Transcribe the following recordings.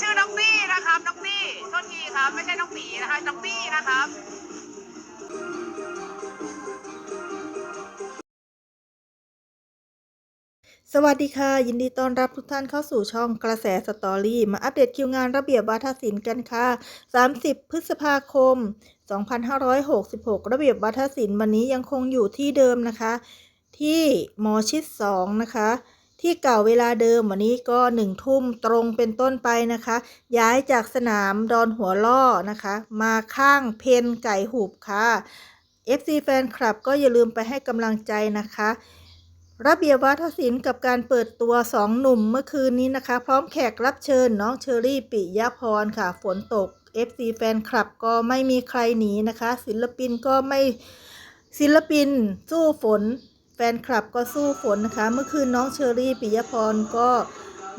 ชื่อน้องบี้นะครับน้องบี้โทษทีครับ ไม่ใช่น้องหมีนะคะน้องบี้นะครับสวัสดีค่ะ ยินดีต้อนรับทุกท่านเข้าสู่ช่องกระแสสตอรี่ มาอัปเดตคิวงานระเบียบวาทศิลป์กันค่ะ 30 พฤษภาคม 2566 ระเบียบวาทศิลป์วันนี้ยังคงอยู่ที่เดิมนะคะ ที่หมอชิด2นะคะ ที่เก่าเวลาเดิมวันนี้ก็หนึ่งทุ่มตรงเป็นต้นไปนะคะ ย้ายจากสนามดอนหัวล่อนะคะ มาข้างเพนไก่หุบค่ะ FC แฟนคลับก็อย่าลืมไปให้กำลังใจนะคะระเบียบวัฒศิลป์กับการเปิดตัวสองหนุ่มเมื่อคืนนี้นะคะ พร้อมแขกรับเชิญน้องเชอรี่ปิยพรค่ะ ฝนตก FC แฟนคลับก็ไม่มีใครหนีนะคะ ศิลปินก็ไม่ศิลปินสู้ฝน แฟนคลับก็สู้ฝนนะคะ เมื่อคืนน้องเชอรี่ปิยพรก็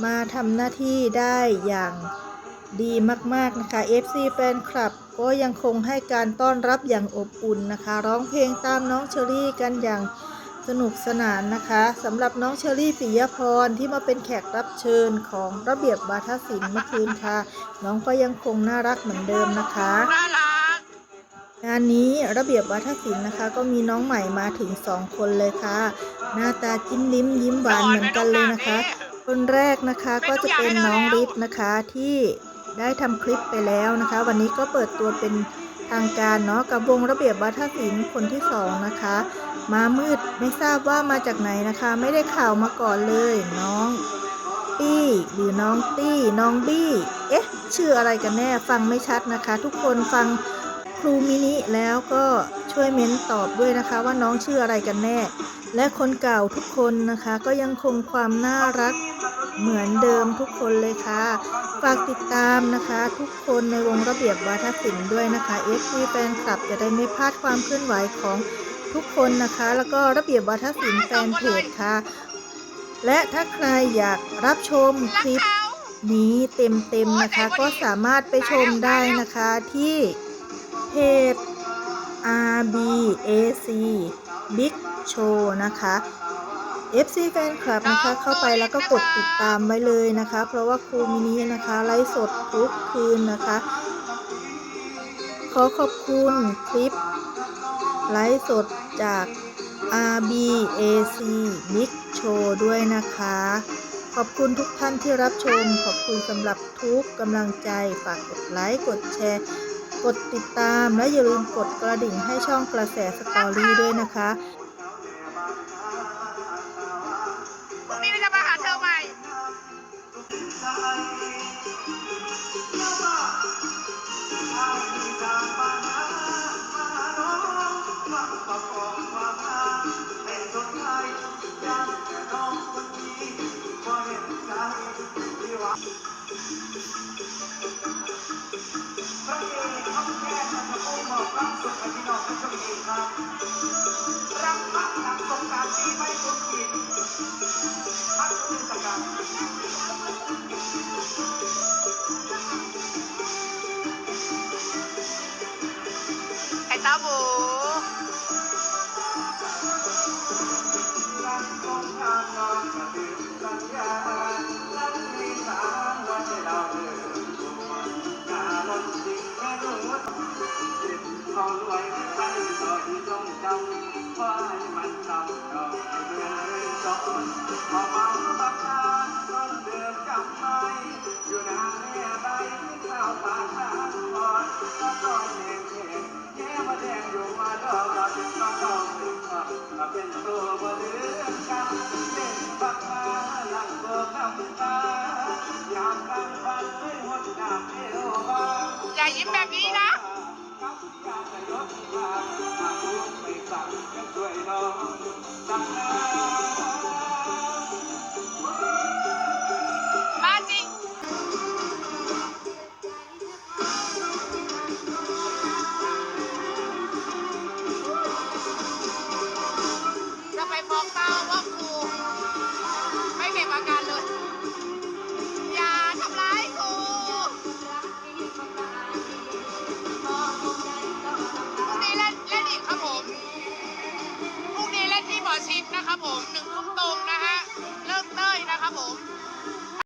มาทำหน้าที่ได้อย่างดีมากๆนะคะ FC แฟนคลับก็ยังคงให้การต้อนรับอย่างอบอุ่นนะคะ ร้องเพลงตามน้องเชอรี่กันอย่างสนุกสนานนะคะสำหรับน้องเชอรี่ปิยพรที่มาเป็นแขกรับเชิญของระเบียบวาทศิลป์เมื่อคืนค่ะ น้องก็ยังคงน่ารักเหมือนเดิมนะคะ งานนี้ระเบียบวาทศิลป์นะคะ ก็มีน้องใหม่มาถึงสองคนเลยค่ะ หน้าตาจิ้มลิ้มยิ้มหวานเหมือนกันเลยนะคะ คนแรกนะคะก็จะเป็นน้องริฟนะคะที่ได้ทำคลิปไปแล้วนะคะ วันนี้ก็เปิดตัวเป็นทางการเนาะกับวงระเบียบวัฒนศิลป์คนที่สองนะคะ มามืดไม่ทราบว่ามาจากไหนนะคะ ไม่ได้ข่าวมาก่อนเลยน้องปี้หรือน้องตี้น้องบี้ เอ๊ะ ชื่ออะไรกันแน่ฟังไม่ชัดนะคะ ทุกคนฟัง ครูมินิแล้วก็ช่วยเม้นตอบด้วยนะคะ ว่าน้องชื่ออะไรกันแน่ และคนเก่าทุกคนนะคะ ก็ยังคงความน่ารักเหมือนเดิมทุกคนเลยค่ะ ฝากติดตามนะคะ ทุกคนในวงระเบียบวาทศิลป์ด้วยนะคะ FC แฟนคลับจะได้ไม่พลาดความเคลื่อนไหวของทุกคนนะคะ แล้วก็ระเบียบวาทศิลป์แฟนเพจค่ะ และถ้าใครอยากรับชมคลิปนี้เต็มๆนะคะ ก็สามารถไปชมได้นะคะที่ เพจ RBAC Big Show นะคะ FC แฟนคลับนะคะเข้าไปแล้วก็กดติดตามไว้เลยนะคะ เพราะว่าครูมินินะคะไลฟ์สดทุกคืนนะคะ ขอขอบคุณคลิปไลฟ์สดจาก RBAC Big Show ด้วยนะคะ ขอบคุณทุกท่านที่รับชม ขอบคุณสำหรับทุกกำลังใจ ฝากกดไลค์ กดแชร์ กดติดตามและอย่าลืมกดกระดิ่งให้ช่องกระแสสตอรี่ด้วยนะคะ พรุ่งนี้เรจะมาหาเธอใหม่ ความสุขให้พี่น้องทุกคนดีครับ อกันเป็นปักมาหลังตัวคำตาอยากกำฟัน ด้วยหัวหน้าเอวบางอย่ายิ้มแบบนี้นะมาจริง จะไปบอกเต้าว่าครู ผมหนึ่งทุ่มตรงนะ